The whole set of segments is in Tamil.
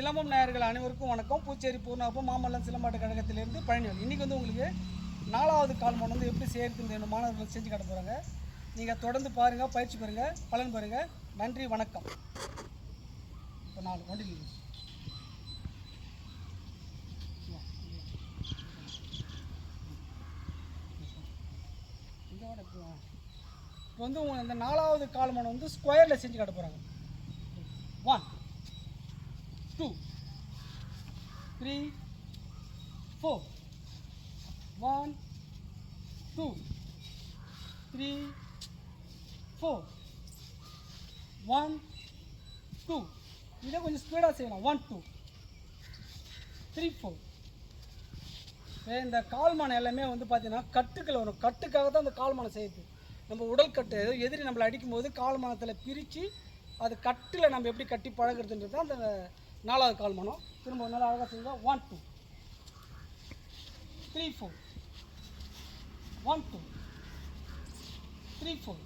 சிலம்பம் நேயர்கள் அனைவருக்கும் வணக்கம். பூச்சேரி பூர்ணாப்பம் மாமல்லம் சிலம்பாட்டு கழகத்திலிருந்து பழனிவல் இன்றைக்கி வந்து உங்களுக்கு நாலாவது கால்மன் வந்து எப்படி செய்கிறது இந்த மாணவர்கள் செஞ்சு காட்ட போகிறாங்க நீங்கள் தொடர்ந்து பாருங்கள் பயிற்சி பெறுங்க பலன் பெறுங்க. நன்றி வணக்கம். இப்போ நாலு வண்டி இப்போ வந்து உங்கள் இந்த நாலாவது கால்மன் வந்து ஸ்கொயரில் செஞ்சு காட்ட போகிறாங்க one two three four one two three four one two இதை கொஞ்சம் ஸ்பீடாக செய்யலாம் ஒன் டூ த்ரீ ஃபோர் இந்த கால்மானம் எல்லாமே வந்து பார்த்தீங்கன்னா கட்டுக்கள் வரும். கட்டுக்காக தான் அந்த கால்மானம் செய்யுது. நம்ம உடல் கட்டு எதிரி நம்மளை அடிக்கும்போது கால்மானத்தில் பிரித்து அது கட்டில் நம்ம எப்படி கட்டி பழகிறதுன்றது தான் அந்த நாலாவது கால் மனம் திரும்ப நல்லா அழகாக செஞ்சால் one two three four one two three four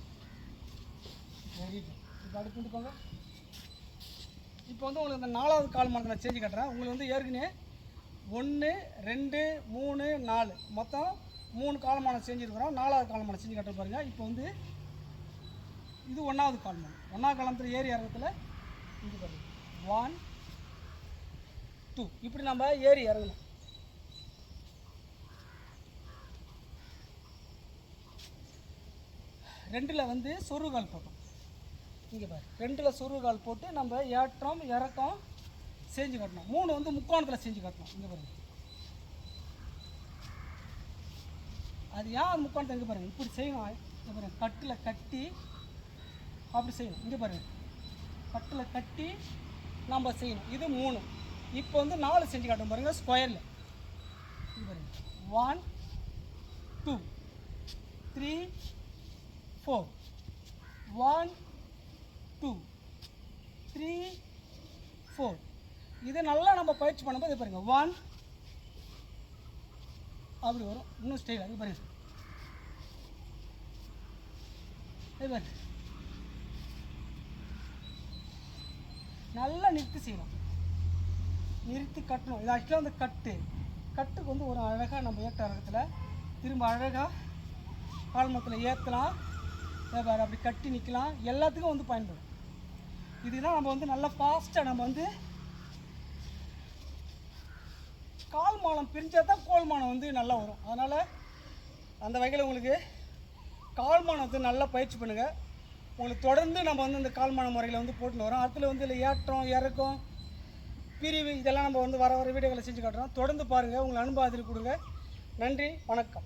very good இப்போ அடுத்து வந்துக்கோங்க இப்போ வந்து உங்களுக்கு இந்த நாலாவது கால்மானத்தை நான் செஞ்சு காட்டுறேன். உங்களுக்கு வந்து ஏற்கனவே ஒன்று ரெண்டு மூணு நாலு. மொத்தம் மூணு காலமானம் செஞ்சுருக்குறோம். நாலாவது காலமானம் செஞ்சு கட்ட பாருங்க. இப்போ வந்து இது ஒன்றாவது காலமானம் ஒன்றாவது காலத்தில் ஏறி இறங்கத்தில் இது பாருங்கள் ஒன் டூ இப்படி நம்ம ஏறி இறங்கணும். ரெண்டில் வந்து சொருகால் போட்டோம். இங்கே பாரு ரெண்டில் சொருகால் போட்டு நம்ம ஏற்றம் இறக்கம் செஞ்சு கட்டணும். மூணு வந்து முக்கோணத்தில் செஞ்சு கட்டணும். இங்கே பாருங்க. அது ஏன் அது முக்கோணத்தை இங்கே பாருங்க. இப்படி செய்யணும். இங்கே பாருங்க. கட்டில் கட்டி அப்படி செய்யணும். இங்கே பாருங்க. கட்டில் கட்டி நம்ம செய்யணும். இது மூணு. இப்போ வந்து நாலு செஞ்சு காட்டும் பாருங்க ஸ்கொயரில் பாருங்க. One two three four one two three four இதை நல்லா நம்ம பயிற்சி பண்ணும்போது பாருங்க. ஒன் அப்படி வரும். இன்னும் ஸ்டைல் அது பாருங்க. இது பாருங்க. நல்லா நிறுத்தி செய்யணும். நிறுத்தி கட்டணும். இது ஆக்சுவலாக அந்த கட்டு. கட்டுக்கு வந்து ஒரு அழகாக நம்ம ஏற்ற திரும்ப அழகாக கால்மத்தில் ஏற்றலாம் வேறு அப்படி கட்டி நிற்கலாம் எல்லாத்துக்கும் வந்து பயன்படும். இதுதான் நம்ம வந்து நல்லா ஃபாஸ்ட்டாக நம்ம வந்து கால் மானம் பிரிஞ்சால் தான் கோல் மானம் வந்து நல்லா வரும். அதனால் அந்த வகையில் உங்களுக்கு கால் மானத்தை நல்லா பயிற்சி பண்ணுங்கள் உங்களுக்கு தொடர்ந்து நம்ம வந்து இந்த கால் மான முறையில் வந்து போட்டுன்னு வரோம். அதில் வந்து இல்லை ஏற்றம் இறக்கம் பிரிவு இதெல்லாம் நம்ம வந்து வர வர வீடியோக்களை செஞ்சு காட்டுறோம். தொடர்ந்து பாருங்கள் உங்களை அனுபவத்தில் கொடுங்க. நன்றி. வணக்கம்.